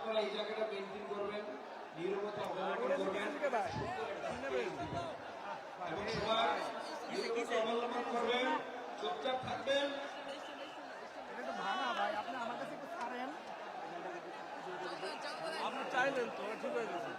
আপনারা এই জায়গাটা মেনটেন করবেন নিরবতা অবলম্বন করবেন। এবং সবাই নীরবতা অবলম্বন করবেন চুপচাপ থাকবেন। ভাঙা ভাই আপনি আমার কাছে একটু ছাড়েন। আপনি চাইলেন তো ঠিক হয়ে গেছে।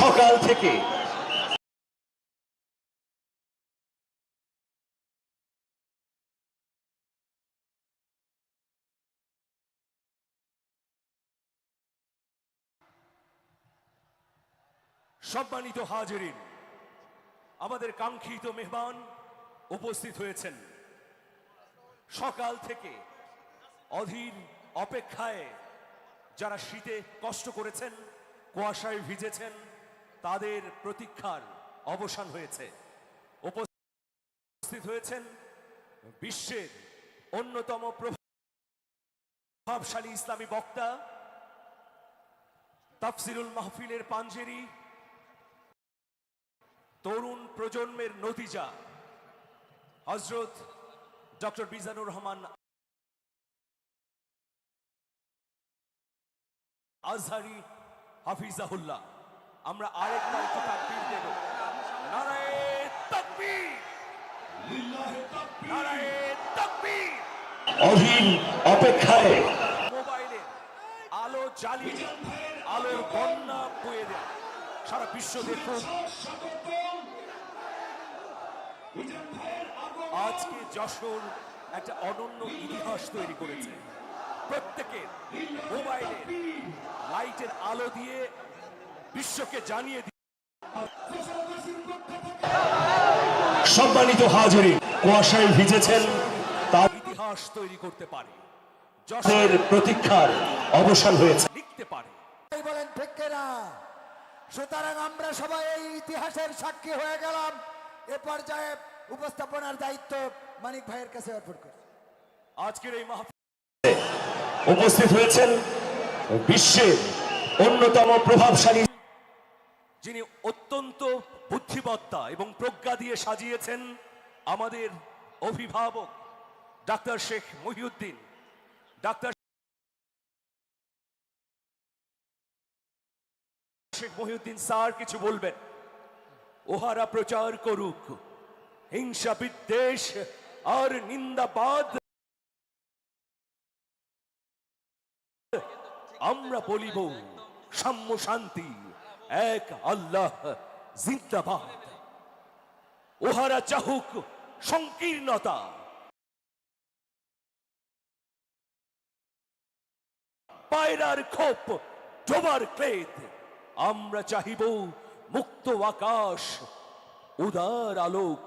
সকাল থেকে সম্মানিত হাজিরিন আমাদের কাঙ্ক্ষিত মেহমান উপস্থিত হয়েছেন। সকাল থেকে অধীর অপেক্ষায় যারা শীতে কষ্ট করেছেন, কুয়াশায় ভিজেছেন, তাদের প্রতীক্ষার অবসান হয়েছে। উপস্থিত হয়েছেন বিশ্বের অন্যতম প্রভাবশালী ইসলামী বক্তা, তাফসিরুল মাহফিলের পাঞ্জেরি, তরুণ প্রজন্মের নতিজা হজরত ডক্টর বিজানুর রহমান আজহারি হাফিজাহুল্লাহ আমরা আরেকবার একটু তাকবীর দেব। নারায়ে তাকবীর। নারায়ে তাকবীর। অধীন অপেক্ষায়। মোবাইলে আলো জ্বালিয়ে আলোর বন্যা বয়ে দেয়। সারা বিশ্ব দেখুন আজকে যশোর একটা অনন্য ইতিহাস তৈরি করেছে। প্রত্যেকের মোবাইলে লাইটের আলো দিয়ে বিশ্বকে জানিয়ে দিয়ে সম্মানিত হাজিরি কুয়াশায় ভিজেছেন তার ইতিহাস তৈরি করতে পারে। যশের প্রতীক্ষার অবসান হয়েছে। লিখতে পারে। বলেন ঠিক না সুতরাং আমরা সবাই এই ইতিহাসের সাক্ষী হয়ে গেলাম। এ পর্যায়ে উপস্থাপনার দায়িত্ব মানিক ভাইয়ের কাছে অর্পণ করি আজকের এই মাহফিলে উপস্থিত হয়েছেন বিশ্বের অন্যতম প্রভাবশালী যিনি অত্যন্ত বুদ্ধিমত্তা এবং প্রজ্ঞা দিয়ে সাজিয়েছেন আমাদের অভিভাবক doctor Sheikh Mohiuddin. Doctor Sheikh Mohiuddin sir কিছু বলবেন? ওহারা প্রচার করুক। হিংসা বিদ্বেষ আর নিন্দাবাদ আমরা বলিব, সাম্য শান্তি, এক আল্লাহ জিন্দাবাদ। ওহারা চাহুক সংকীর্ণতা। পায়রার খোপ, ডোবার ক্লেদ। আমরা চাহিব মুক্ত আকাশ, উদার আলোক।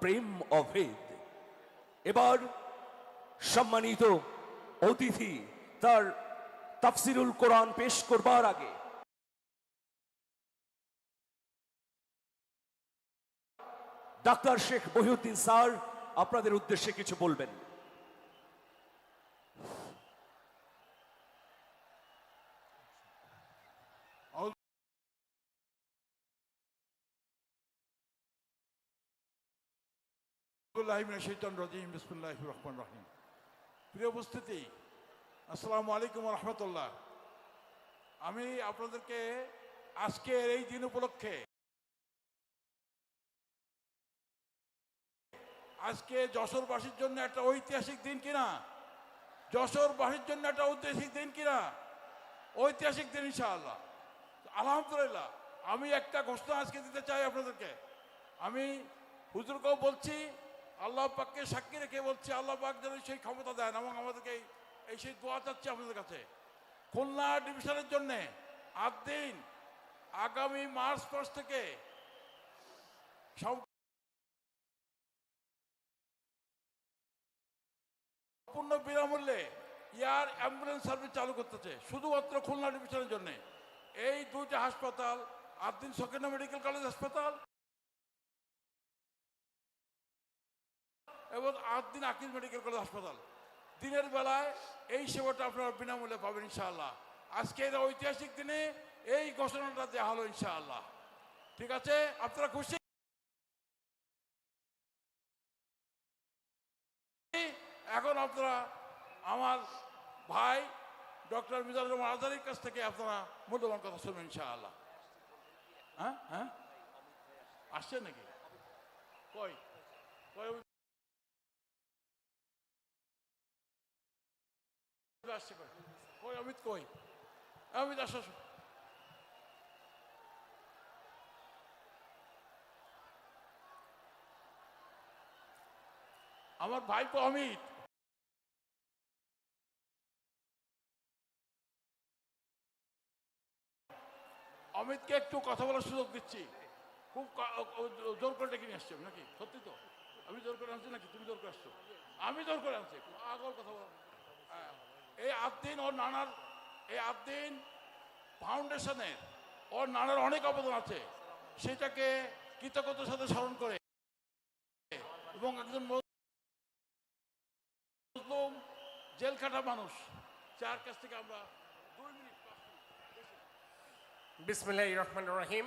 প্রেম অভেদ। এবার সম্মানিত অতিথি, তার তাফসিরুল কোরআন পেশ করবার আগে। ডাক্তার শেখ বহিউদ্দিন স্যার, আপনাদের উদ্দেশ্যে কিছু বলবেন। রহিম। প্রিয় উপস্থিতি, আসসালামু আলাইকুম রহমতুল্লাহ। আমি আপনাদেরকে আজকের এই দিন উপলক্ষে আজকে যশোরবাসীর জন্য একটা ঐতিহাসিক দিন কিনা? যশোরবাসীর জন্য একটা ঐতিহাসিক দিন কিনা? ঐতিহাসিক দিন ইনশাআল্লাহ। আলহামদুলিল্লাহ, আমি একটা ঘোষণা আজকে দিতে চাই আপনাদেরকে। আমি হুজুরকেও বলছি আল্লাহ পাককে সাক্ষী রেখে বলছি, আল্লাহ পাক যেন সেই ক্ষমতা দেন এবং আমাদেরকে এই- সেই দোয়া চাচ্ছি আপনাদের কাছে। খুলনা ডিভিশনের জন্য আট দিন আগামী মার্চ মাস থেকে সম- সম্পূর্ণ বিনামূল্যে এয়ার অ্যাম্বুলেন্স সার্ভিস চালু করতেছে, শুধুমাত্র খুলনা ডিভিশনের জন্য। এই দুইটা হাসপাতাল আদিন সকেনা মেডিকেল কলেজ হাসপাতাল এবং আদিন আকিজ মেডিকেল কলেজ হাসপাতাল। দিনের বেলায় এই সেবাটা আপনারা বিনামূল্যে পাবেন ইনশাআল্লাহ। আজকের ঐতিহাসিক দিনে এই ঘোষণাটা দেওয়া হলো ইনশাআল্লাহ। ঠিক আছে? আপনারা খুশি? এখন আপনারা, আমার ভাই ডক্টর মিজানুর রহমান আজারির কাছ থেকে আপনারা মূল্যবান কথা শুনবেন ইনশাআল্লাহ। হ্যাঁ? হ্যাঁ? আসছেন নাকি? কই? কই আসছে কই কই অমিত কই অমিত। আমার অমিত অমিতকে একটু কথা বলার সুযোগ দিচ্ছি খুব জোর করে ডেকে নিয়ে আসছি নাকি সত্যি তো আমি জোর করে আনছি নাকি তুমি জোর করে আসছো আমি জোর করে আনছি আগর কথা বলা। এই আটদিন ওর নানার, এই আটদিন ফাউন্ডেশনের ওর নানার অনেক অবদান আছে। সেটাকে কৃতজ্ঞতার সাথে স্মরণ করে এবং একজন মুসলিম জেল খাটা মানুষ, যার কাছ থেকে আমরা দুই মিনিট বিসমিল্লাহ রহমান রহিম।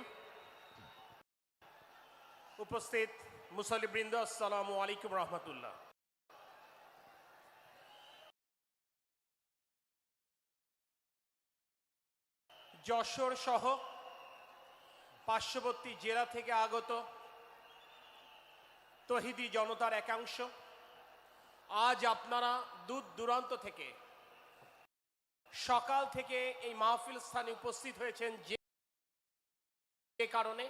উপস্থিত মুসলিবৃন্দ আসসালামু আলাইকুম রহমতুল্লাহ। যশোর সহ পার্শ্ববর্তী জেলা থেকে আগত তহিদি জনতার একাংশ। আজ আপনারা দূর দূরান্ত থেকে সকাল থেকে এই মাহফিল স্থানে উপস্থিত হয়েছেন যে কারণে,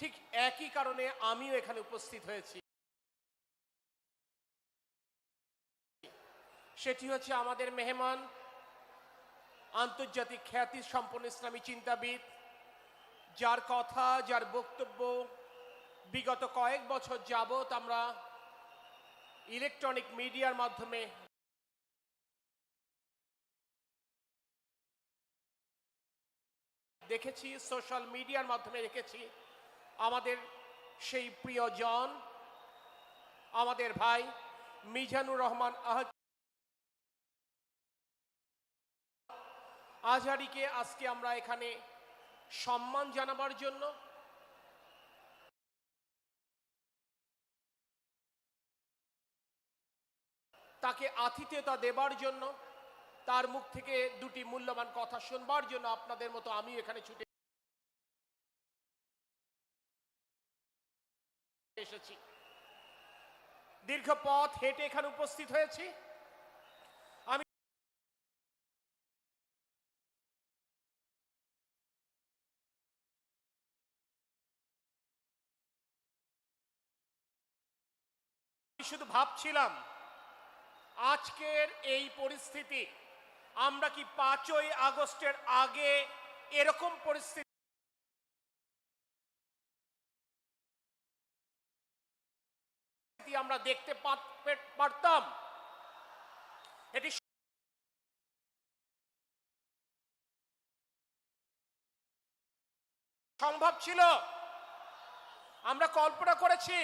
ঠিক একই কারণে আমিও এখানে উপস্থিত হয়েছি। সেটি হচ্ছে আমাদের মেহমান আন্তর্জাতিক খ্যাতি সম্পন্ন ইসলামী চিন্তাবিদ, যার কথা, যার বক্তব্য বিগত কয়েক বছর যাবত আমরা ইলেকট্রনিক মিডিয়ার মাধ্যমে দেখেছি, সোশ্যাল মিডিয়ার মাধ্যমে দেখেছি। আমাদের সেই প্রিয়জন, আমাদের ভাই মিজানুর রহমান আহ আজহারিকে আজকে আমরা এখানে সম্মান জানাবার জন্য তাকে আতিথেয়তা দেবার জন্য, তার মুখ থেকে দুটি মূল্যবান কথা শুনবার জন্য আপনাদের মতো আমি এখানে ছুটে এসেছি। দীর্ঘ পথ হেঁটে এখানে উপস্থিত হয়েছি। শুধু ভাবছিলাম, আজকের এই পরিস্থিতি, আমরা কি পাঁচই আগস্টের আগে এরকম পরিস্থিতি আমরা দেখতে পারতাম? এটি সম্ভব ছিল? আমরা কল্পনা করেছি।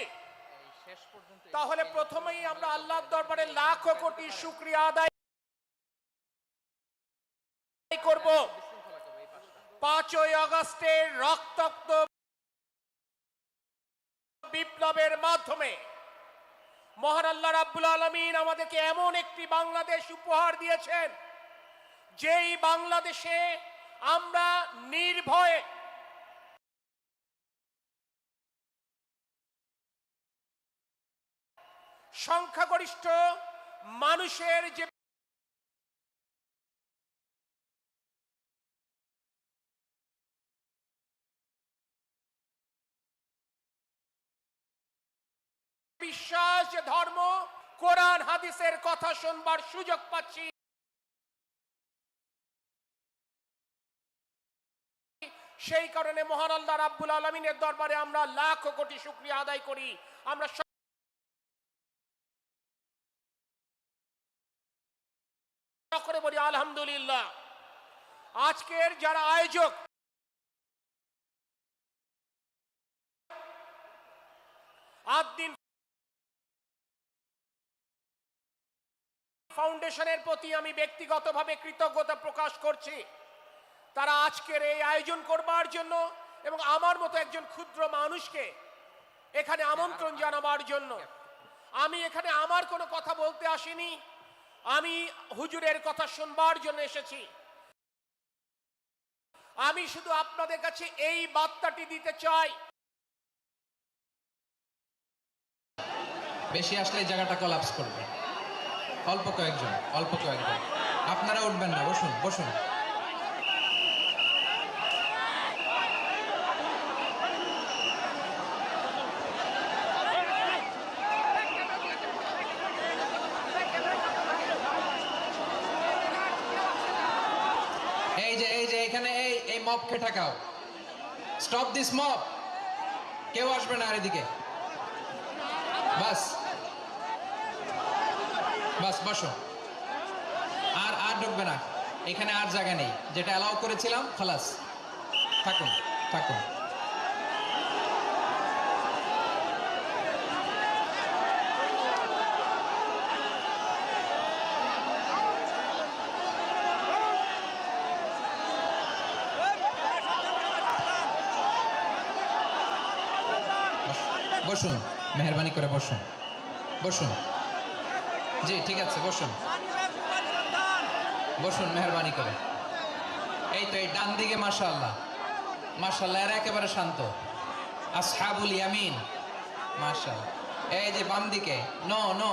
তাহলে প্রথমেই আমরা আল্লাহর দরবারে লাখো কোটি শুক্রিয়া আদায় করব। পাঁচই আগস্টের রক্তাক্ত বিপ্লবের মাধ্যমে মহান আল্লাহ রাব্বুল আলমিন আমাদেরকে এমন একটি বাংলাদেশ উপহার দিয়েছেন যেই বাংলাদেশে আমরা নির্ভয়ে সংখ্যাগরিষ্ঠ মানুষের যে বিশ্বাস, যে ধর্ম, কোরআন, হাদিসের কথা শুনবার সুযোগ পাচ্ছি। সেই কারণে মহান রাব্বুল আলমিনের দরবারে আমরা লাখ কোটি শুক্রিয়া আদায় করি। আমরা করে বলি, আলহামদুলিল্লাহ। আজকের যারা আয়োজক, আট দিন ফাউন্ডেশনের প্রতি আমি ব্যক্তিগতভাবে কৃতজ্ঞতা প্রকাশ করছি। তারা আজকের এই আয়োজন করবার জন্য এবং আমার মতো একজন ক্ষুদ্র মানুষকে এখানে আমন্ত্রণ জানাবার জন্য। আমি এখানে আমার কোনো কথা বলতে আসিনি। আমি হুজুরের কথা শুনবার জন্য এসেছি। আমি শুধু আপনাদের কাছে এই বার্তাটি দিতে চাই। বেশি আসলে এই জায়গাটা কলাপস করবে। অল্প কয়েকজন অল্প কয়েকজন। আপনারা উঠবেন না, বসুন বসুন এই যে এই যে এখানে এই এই মপকে ঠেকাও। স্টপ দিস মপ কেউ আসবে না আর এদিকে। বাস। বাস, বসো। আর আর ঢুকবে না। এখানে আর জায়গা নেই। যেটা অ্যালাউ করেছিলাম, খালাস। থাকুন থাকুন। বসুন, মেহরবানি করে বসুন। বসুন। জি, ঠিক আছে, বসুন। বসুন, মেহরবানি করে। এই তো, এই ডান দিকে মাশাল্লাহ মাশাল্লাহ এরা একেবারে শান্ত। আসহাবুল ইয়ামিন। মাশাল্লাহ এই যে, বাম দিকে। No no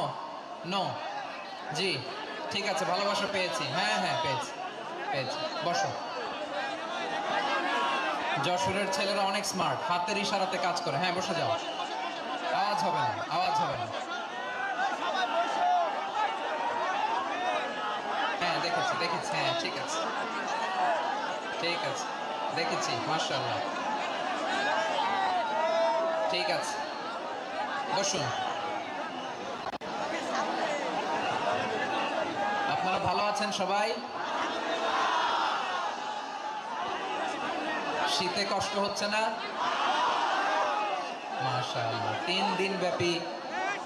no. জি, ঠিক আছে, ভালোবাসা পেয়েছি। হ্যাঁ হ্যাঁ পেয়েছি পেয়েছি। বসো যশোরের ছেলেরা অনেক স্মার্ট হাতের ইশারাতে কাজ করে। হ্যাঁ বসে যাও। আওয়াজ হবে না, আওয়াজ হবে না। হ্যাঁ দেখেছি দেখেছি হ্যাঁ ঠিক আছে। ঠিক আছে, দেখেছি মার্শাল্লাহ ঠিক আছে, বসুন। আপনারা ভালো আছেন সবাই? শীতে কষ্ট হচ্ছে না? তিন দিন ব্যাপী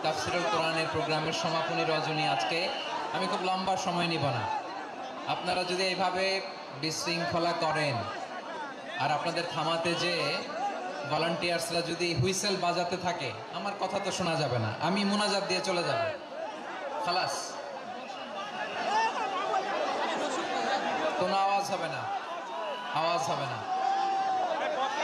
তাফসিরুল কোরআনের প্রোগ্রামের সমাপনী রজনী আজকে। আমি খুব লম্বা সময় নিব না। আপনারা যদি এইভাবে বিশৃঙ্খলা করেন আর আপনাদের থামাতে যে ভলান্টিয়ার্সরা যদি হুইসেল বাজাতে থাকে, আমার কথা তো শোনা যাবে না। আমি মোনাজাত দিয়ে চলে যাব। খালাস। কোনো আওয়াজ হবে না। আওয়াজ হবে না।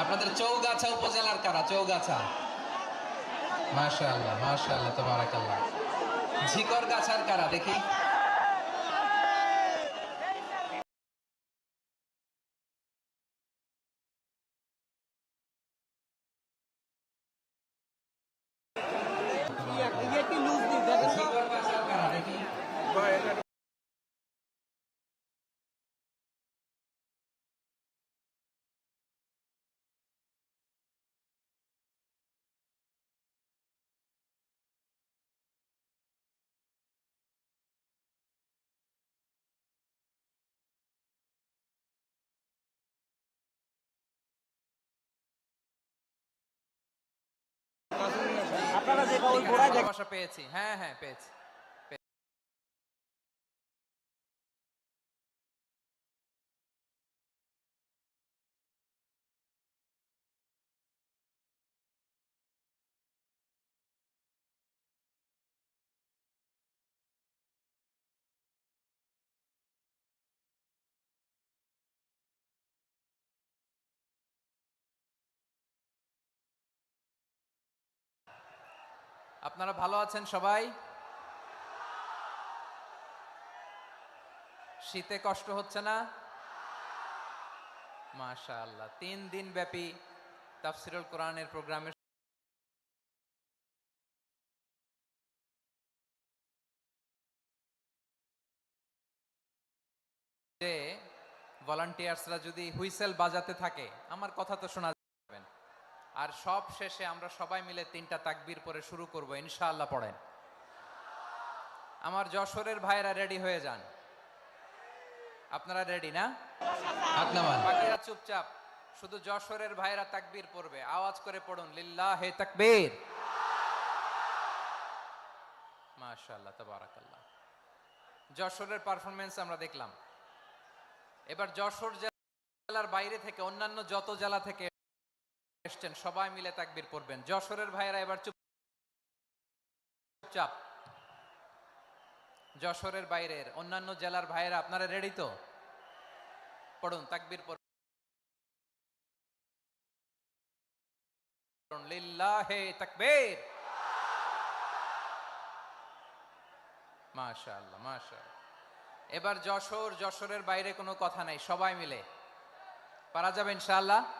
আপনাদের চৌগাছা উপজেলার কারা? চৌগাছা। মাশাআল্লাহ মাশাআল্লাহ তোমার ঝিকর গাছার কারা? দেখি। পেয়েছি। হ্যাঁ হ্যাঁ পেয়েছি। আপনারা ভালো আছেন সবাই? শীতে কষ্ট হচ্ছে না? মাশা আল্লাহ তিন দিন ব্যাপী তাফসিরুল কোরআনের প্রোগ্রামের যে ভলান্টিয়ার্সরা যদি হুইসেল বাজাতে থাকে, আমার কথা তো শোনা আর সব শেষে আমরা সবাই মিলে তিনটা তাকবীর পরে শুরু করব ইনশাআল্লাহ পড়েন। আমার যশোরের ভাইরা রেডি হয়ে যান। আপনারা রেডি না? বাকিরা চুপচাপ শুধু যশোরের ভাইরা তাকবীর পড়বে। আওয়াজ করে পড়ুন লিল্লাহ হে তাকবীর। মাশাআল্লাহ তাবারাকাল্লাহ। যশোরের পারফরমেন্স আমরা দেখলাম। এবার যশোর জেলার বাইরে থেকে অন্যান্য যত জেলা থেকে এসছেন, সবাই মিলে তাকবীর পড়বেন। যশোরের ভাইরা এবার চুপচাপ। যশোরের বাইরের অন্যান্য জেলার ভাইরা আপনারা রেডি তো? পড়ুন, তাকবীর পড়ুন। লিল্লাহে তাকবীর। মাশাআল্লাহ মাশাআল্লাহ। এবার যশোর, যশোরের বাইরে কোনো কথা নাই, সবাই মিলে। পারা যাবে ইনশাআল্লাহ?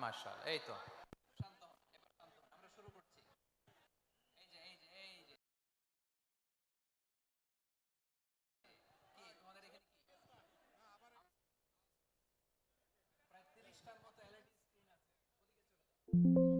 মাশাআল্লাহ এই তো। শান্ত হন,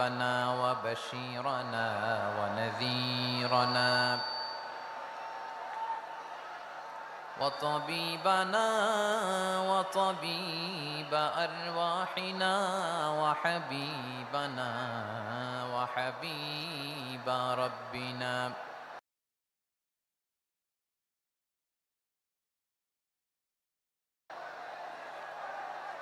وبشيرنا ونذيرنا وطبيبنا وطبيب أرواحنا وحبيبنا وحبيب ربنا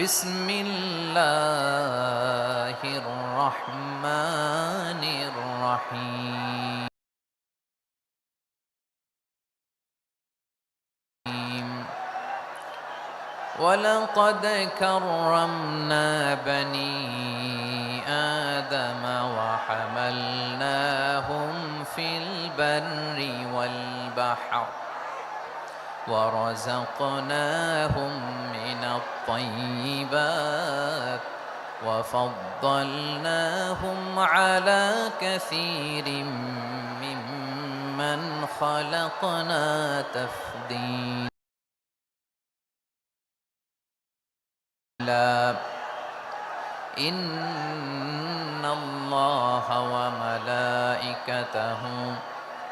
بسم الله الرحمن الرحيم. ولقد كرمنا بني آدم وحملناهم في البر والبحر. ورزقناهم من الطيبات وفضلناهم على كثير ممن خلقنا تفضيلا. إن الله وملائكته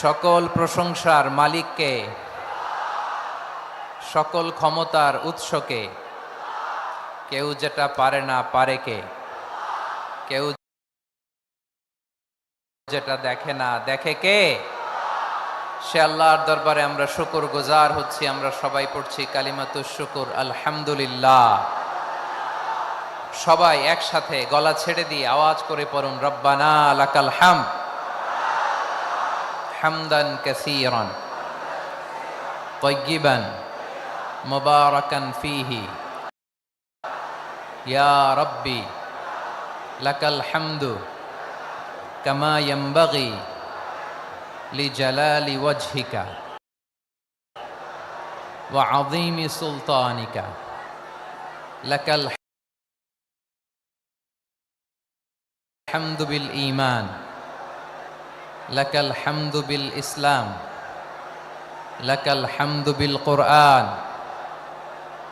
সকল প্রশংসার মালিককে, সকল ক্ষমতার উৎসকে, কেউ যেটা পারে না পারে কে, কেউ যেটা দেখে না দেখে কে, সে আল্লাহর দরবারে আমরা শুকুর গুজার হচ্ছি, আমরা সবাই পড়ছি কালিমাতু শুকুর, আলহামদুলিল্লাহ। সবাই একসাথে গলা ছেড়ে দিয়ে আওয়াজ করে পড়ুন, রব্বানা লাকাল হাম حمدا كثيرا طيبا مباركا فيه. يا ربي لك الحمد كما ينبغي لجلال وجهك وعظيم سلطانك. لك الحمد بالإيمان. লাকাল হামদু বিল ইসলাম, লাকাল হামদু বিল কোরআন।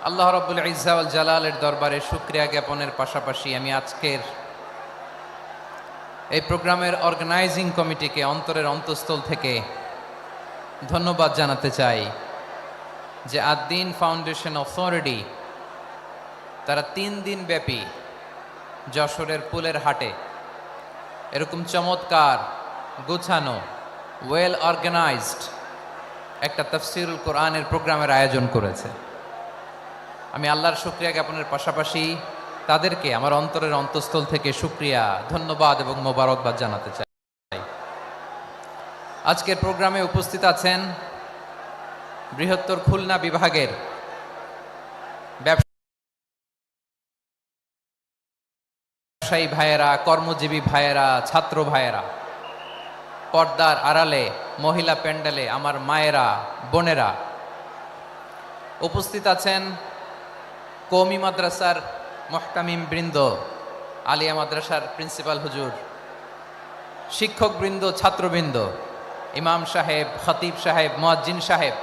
আল্লাহ রব্বুল ইজাউল জালালের দরবারে শুক্রিয়া জ্ঞাপনের পাশাপাশি আমি আজকের এই প্রোগ্রামের অর্গানাইজিং কমিটিকে অন্তরের অন্তঃস্থল থেকে ধন্যবাদ জানাতে চাই যে আদ্দিন ফাউন্ডেশন অথরিটি, তারা তিন দিন ব্যাপী যশোরের পুলের হাটে এরকম চমৎকার গোছানো ওয়েল অর্গানাইজড একটা তফসিরুল কোরআনের প্রোগ্রামের আয়োজন করেছে। আমি আল্লাহর শুক্রিয়া জ্ঞাপনের পাশাপাশি তাদেরকে আমার অন্তরের অন্তঃস্থল থেকে শুক্রিয়া, ধন্যবাদ এবং মোবারকবাদ জানাতে চাই। আজকের প্রোগ্রামে উপস্থিত আছেন বৃহত্তর খুলনা বিভাগের ব্যবসায়ী ভাইয়েরা, কর্মজীবী ভাইয়েরা, ছাত্র ভাইয়েরা। পর্দার আড়ালে, মহিলা প্যান্ডেলে আমার মায়েরা, বোনেরা। উপস্থিত আছেন কৌমি মাদ্রাসার মহতামিম বৃন্দ, আলিয়া মাদ্রাসার প্রিন্সিপাল হুজুর শিক্ষক বৃন্দ ছাত্রবৃন্দ, ইমাম সাহেব, খতিব সাহেব, মোয়াজ্জিন সাহেব,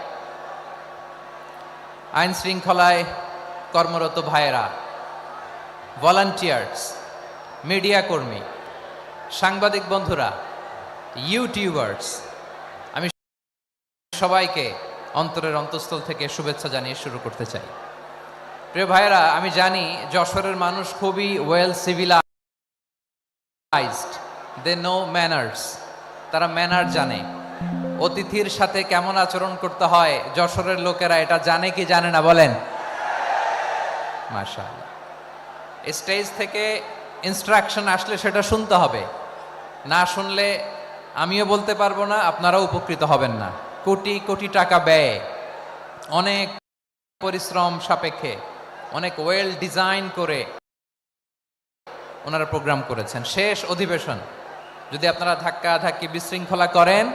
আইন শৃঙ্খলায় কর্মরত ভাইয়েরা, ভলান্টিয়ার্স, মিডিয়া কর্মী, সাংবাদিক বন্ধুরা ইউটিউবার্স। আমি সবাইকে অন্তরের অন্তঃস্থল থেকে শুভেচ্ছা জানিয়ে শুরু করতে চাই। প্রিয় ভাইয়েরা, আমি জানি যশোরের মানুষ খুবই well civilized they know manners তারা ম্যানার জানে। অতিথির সাথে কেমন আচরণ করতে হয়, যশোরের লোকেরা এটা জানে কি জানে না বলেন? স্টেজ থেকে ইনস্ট্রাকশন আসলে সেটা শুনতে হবে। না শুনলে আমিও বলতে পারব না, আপনারাও উপকৃত হবেন না। কোটি কোটি টাকা ব্যয়, অনেক পরিশ্রম সাপেক্ষে, অনেক ওয়েল ডিজাইন করে ওনারা প্রোগ্রাম করেছেন। শেষ অধিবেশন, যদি আপনারা ধাক্কা ধাক্কি বিশৃঙ্খলা করেন,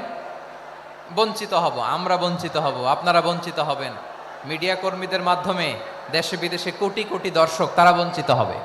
বঞ্চিত হব, আমরা বঞ্চিত হব, আপনারা বঞ্চিত হবেন। মিডিয়া কর্মীদের মাধ্যমে দেশে বিদেশে কোটি কোটি দর্শক, তারা বঞ্চিত হবে।